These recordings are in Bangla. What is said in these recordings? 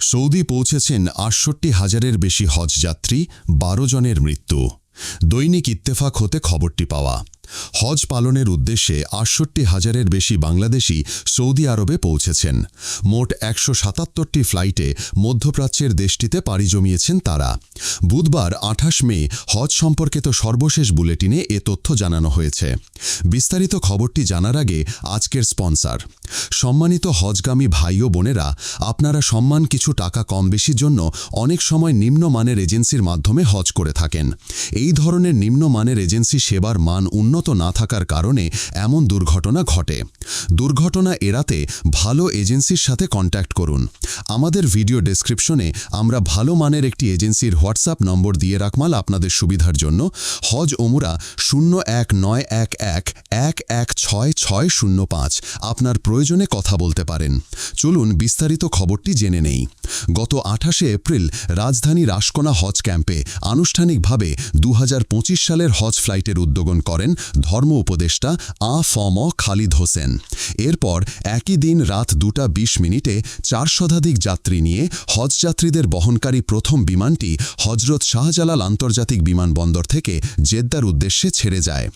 সৌদি পৌঁছেছেন আটষট্টি হাজারের বেশি হজযাত্রী বারো জনের মৃত্যু। দৈনিক ইত্তেফাক হতে খবরটি পাওয়া। হজ পালনের উদ্দেশ্যে আটষট্টি হাজারের বেশি বাংলাদেশি সৌদি আরবে পৌঁছেছেন। মোট একশো সাতাত্তরটি ফ্লাইটে মধ্যপ্রাচ্যের দেশটিতে পাড়ি জমিয়েছেন তারা। বুধবার আঠাশ মে হজ সম্পর্কিত সর্বশেষ বুলেটিনে এ তথ্য জানানো হয়েছে। বিস্তারিত খবরটি জানার আগে আজকের স্পন্সার। সম্মানিত হজগামী ভাই ও বোনেরা, আপনারা সম্মান কিছু টাকা কম বেশির জন্য অনেক সময় নিম্নমানের এজেন্সির মাধ্যমে হজ করে থাকেন। এই ধরনের নিম্নমানের এজেন্সি সেবার মান উন্নত না থাকার কারণে এমন দুর্ঘটনা ঘটে। দুর্ঘটনা এড়াতে ভালো এজেন্সির সাথে কন্ট্যাক্ট করুন। আমাদের ভিডিও ডেসক্রিপশনে আমরা ভালো মানের একটি এজেন্সির হোয়াটসঅ্যাপ নম্বর দিয়ে রাখমাল আপনাদের সুবিধার জন্য। হজ ওমুরা শূন্য এক নয় এক এক এক এক ছয় ছয় শূন্য পাঁচ। আপনার প্রয়োজনে কথা বলতে পারেন। চলুন বিস্তারিত খবরটি জেনে নেই। গত আঠাশে এপ্রিল রাজধানী রাসকোনা হজ ক্যাম্পে আনুষ্ঠানিকভাবে দু হাজার পঁচিশ সালের হজ ফ্লাইটের উদ্যোগন করেন ধর্ম উপদেষ্টা আ ফম খালিদ হোসেন। এরপর একই দিন রাত দুটা বিশ মিনিটে চার শতাধিক যাত্রী নিয়ে হজযাত্রীদের বহনকারী প্রথম বিমানটি হজরত শাহজালাল আন্তর্জাতিক বিমানবন্দর থেকে জেদ্দার উদ্দেশ্যে ছেড়ে যায়।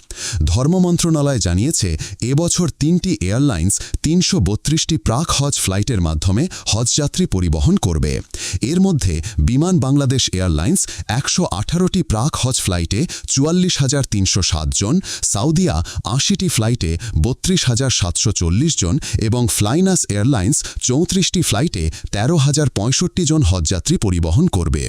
ধর্ম মন্ত্রণালয় জানিয়েছে এবছর তিনটি এয়ারলাইন্স তিনশো বত্রিশটি প্রাক হজ ফ্লাইটের মাধ্যমে হজযাত্রী পরিবহন করবে। এর মধ্যে বিমান বাংলাদেশ এয়ারলাইন্স একশো আঠারোটি প্রাক হজ ফ্লাইটে চুয়াল্লিশ হাজার তিনশো জন, সাউদিয়া আশিটি ফ্লাইটে বত্রিশ হাজার সাতশো চল্লিশ জন এবং ফ্লাইনাস এয়ারলাইন্স চৌত্রিশটি ফ্লাইটে তেরো হাজার পঁয়ষট্টি জন হজযাত্রী পরিবহন করবে।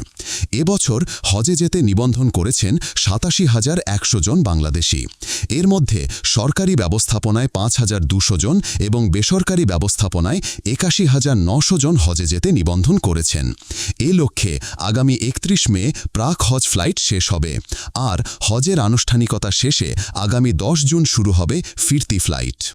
এবছর হজে যেতে নিবন্ধন করেছেন সাতাশি হাজার একশো জন বাংলাদেশি। এর মধ্যে সরকারি ব্যবস্থাপনায় পাঁচ হাজার দুশো জন এবং বেসরকারি ব্যবস্থাপনায় একাশি হাজার নশো জন হজে যেতে নিবন্ধন করেছেন। এ লক্ষ্যে আগামী একত্রিশ মে প্রাক হজ ফ্লাইট শেষ হবে। আর হজের আনুষ্ঠানিকতা শেষে আগামী দশ জুন শুরু হবে ফিরতি ফ্লাইট।